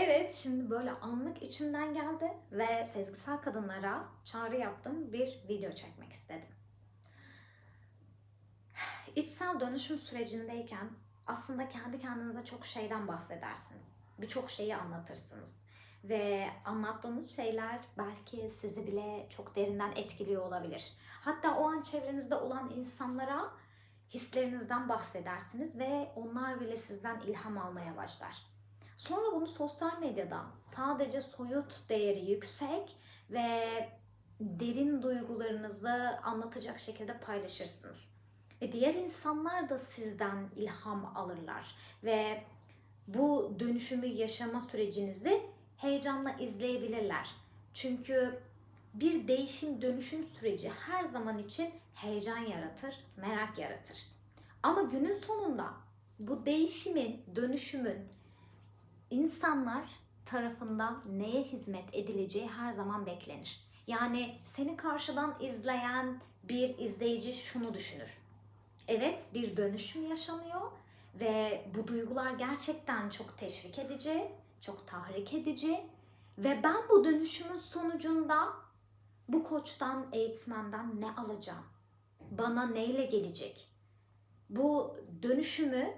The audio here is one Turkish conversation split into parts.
Evet, şimdi böyle anlık içimden geldi ve sezgisel kadınlara çağrı yaptım. Bir video çekmek istedim. İçsel dönüşüm sürecindeyken aslında kendi kendinize çok şeyden bahsedersiniz. Birçok şeyi anlatırsınız. Ve anlattığınız şeyler belki sizi bile çok derinden etkiliyor olabilir. Hatta o an çevrenizde olan insanlara hislerinizden bahsedersiniz ve onlar bile sizden ilham almaya başlar. Sonra bunu sosyal medyada sadece soyut değeri yüksek ve derin duygularınızı anlatacak şekilde paylaşırsınız. Ve diğer insanlar da sizden ilham alırlar ve bu dönüşümü yaşama sürecinizi heyecanla izleyebilirler. Çünkü bir değişim dönüşüm süreci her zaman için heyecan yaratır, merak yaratır. Ama günün sonunda bu değişimin, dönüşümün insanlar tarafından neye hizmet edileceği her zaman beklenir. Yani seni karşıdan izleyen bir izleyici şunu düşünür. Evet bir dönüşüm yaşanıyor ve bu duygular gerçekten çok teşvik edici, çok tahrik edici ve ben bu dönüşümün sonucunda bu koçtan, eğitmenden ne alacağım? Bana neyle gelecek? Bu dönüşümü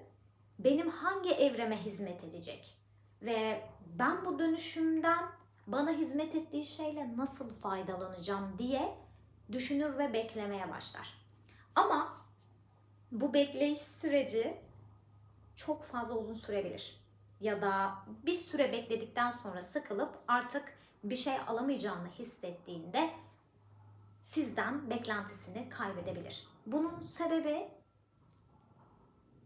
benim hangi evreme hizmet edecek? Ve ben bu dönüşümden bana hizmet ettiği şeyle nasıl faydalanacağım diye düşünür ve beklemeye başlar. Ama bu bekleyiş süreci çok fazla uzun sürebilir. Ya da bir süre bekledikten sonra sıkılıp artık bir şey alamayacağını hissettiğinde sizden beklentisini kaybedebilir. Bunun sebebi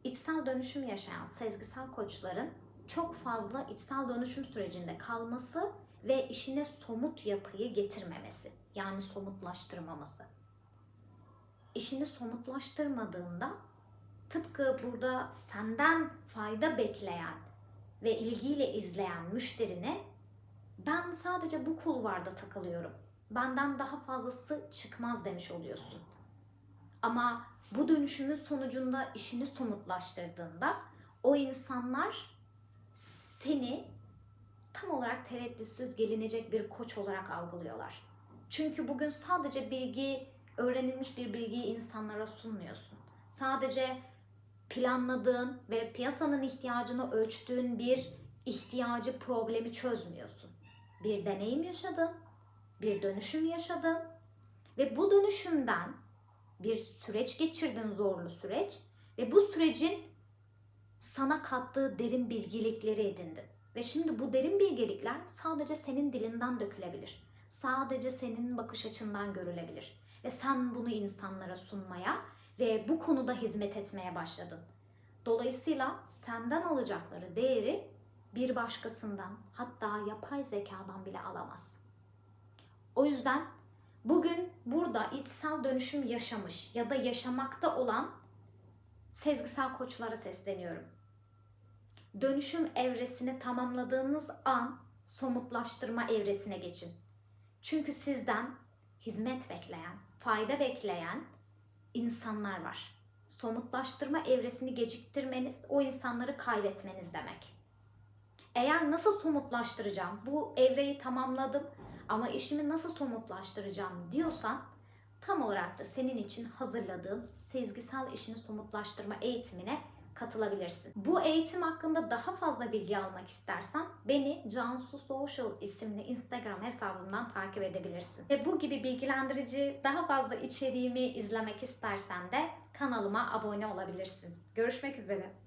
içsel dönüşüm yaşayan sezgisel koçların çok fazla içsel dönüşüm sürecinde kalması ve işine somut yapıyı getirmemesi. Yani somutlaştırmaması. İşini somutlaştırmadığında tıpkı burada senden fayda bekleyen ve ilgiyle izleyen müşterine ben sadece bu kulvarda takılıyorum. Benden daha fazlası çıkmaz demiş oluyorsun. Ama bu dönüşümün sonucunda işini somutlaştırdığında o insanlar seni tam olarak tereddütsüz gelinecek bir koç olarak algılıyorlar. Çünkü bugün sadece bilgi, öğrenilmiş bir bilgiyi insanlara sunmuyorsun. Sadece planladığın ve piyasanın ihtiyacını ölçtüğün bir ihtiyacı, problemi çözmüyorsun. Bir deneyim yaşadın, bir dönüşüm yaşadın ve bu dönüşümden bir süreç geçirdin zorlu süreç ve bu sürecin sana kattığı derin bilgelikleri edindin. Ve şimdi bu derin bilgelikler sadece senin dilinden dökülebilir. Sadece senin bakış açından görülebilir. Ve sen bunu insanlara sunmaya ve bu konuda hizmet etmeye başladın. Dolayısıyla senden alacakları değeri bir başkasından hatta yapay zekadan bile alamaz. O yüzden bugün burada içsel dönüşüm yaşamış ya da yaşamakta olan sezgisel koçlara sesleniyorum. Dönüşüm evresini tamamladığınız an somutlaştırma evresine geçin. Çünkü sizden hizmet bekleyen, fayda bekleyen insanlar var. Somutlaştırma evresini geciktirmeniz o insanları kaybetmeniz demek. Eğer nasıl somutlaştıracağım, bu evreyi tamamladım ama işimi nasıl somutlaştıracağım diyorsan tam olarak da senin için hazırladığım sezgisel işini somutlaştırma eğitimine katılabilirsin. Bu eğitim hakkında daha fazla bilgi almak istersen beni Cansu Social isimli Instagram hesabımdan takip edebilirsin. Ve bu gibi bilgilendirici daha fazla içeriğimi izlemek istersen de kanalıma abone olabilirsin. Görüşmek üzere.